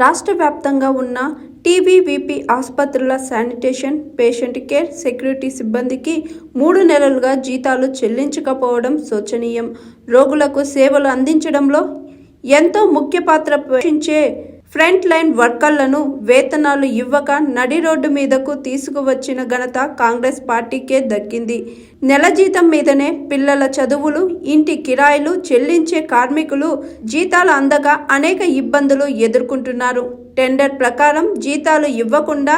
రాష్ట్ర వ్యాప్తంగా ఉన్న టీబీవీపీ ఆసుపత్రుల శానిటేషన్ పేషెంట్ కేర్ సెక్యూరిటీ సిబ్బందికి మూడు నెలలుగా జీతాలు చెల్లించకపోవడం శోచనీయం. రోగులకు సేవలు అందించడంలో ఎంతో ముఖ్య పాత్ర పోషించే ఫ్రంట్ లైన్ వర్కర్లను వేతనాలు ఇవ్వక నడి రోడ్డు మీదకు తీసుకువచ్చిన ఘనత కాంగ్రెస్ పార్టీకే దక్కింది. నెల జీతం మీదనే పిల్లల చదువులు ఇంటి కిరాయిలు చెల్లించే కార్మికులు జీతాలు అందగా అనేక ఇబ్బందులు ఎదుర్కొంటున్నారు. టెండర్ ప్రకారం జీతాలు ఇవ్వకుండా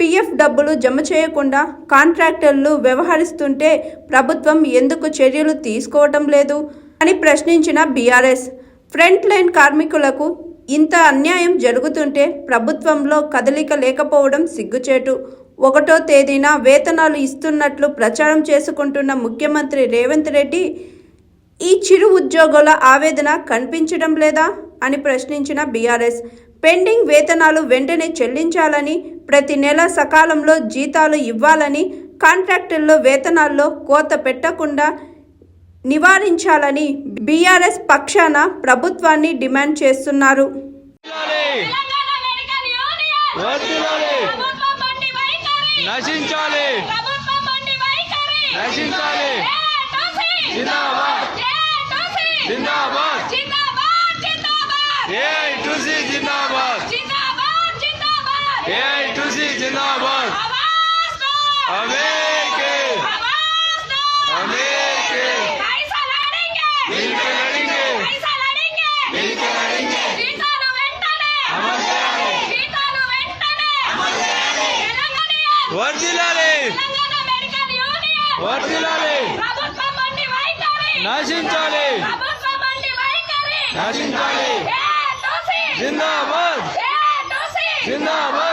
పిఎఫ్ డబ్బులు జమ చేయకుండా కాంట్రాక్టర్లు వ్యవహరిస్తుంటే ప్రభుత్వం ఎందుకు చర్యలు తీసుకోవటం లేదు అని ప్రశ్నించిన బీఆర్ఎస్. ఫ్రంట్ లైన్ కార్మికులకు ఇంత అన్యాయం జరుగుతుంటే ప్రభుత్వంలో కదలిక లేకపోవడం సిగ్గుచేటు. ఒకటో తేదీన వేతనాలు ఇస్తున్నట్లు ప్రచారం చేసుకుంటున్న ముఖ్యమంత్రి రేవంత్ రెడ్డి ఈ చిరు ఉద్యోగుల ఆవేదన కనిపించడం లేదా అని ప్రశ్నించిన బీఆర్ఎస్. పెండింగ్ వేతనాలు వెంటనే చెల్లించాలని ప్రతి నెల సకాలంలో జీతాలు ఇవ్వాలని కాంట్రాక్టుల్లో వేతనాల్లో కోత పెట్టకుండా నివారించాలని బీఆర్ఎస్ పక్షాన ప్రభుత్వాన్ని డిమాండ్ చేస్తున్నారు. వర్ధిల్లాలి! తెలంగాణ మెడికల్ యూనియన్ వర్ధిల్లాలి! ప్రభుత్వం మొండి వైఖరి నశించాలి ప్రభుత్వం మొండి వైఖరి నశించాలి ఏ టోసీ జిందాబాద్ ఏ టోసీ జిందాబాద్ జిందాబాద్ జిందాబాద్ ఏఐ టుసి జిందాబాద్ జిందాబాద్ జిందాబాద్ ఏఐ టుసి జిందాబాద్ వర్ధిల్లాలి తెలంగాణ మెడికల్ యూనియన్ వర్ధిల్లాలి ప్రభుత్వం మొండి వైఖరి నశించాలి ప్రభుత్వం మొండి వైఖరి నశించాలి ఏ టోసీ జిందాబాద్ ఏ టోసీ జిందాబాద్ జిందాబాద్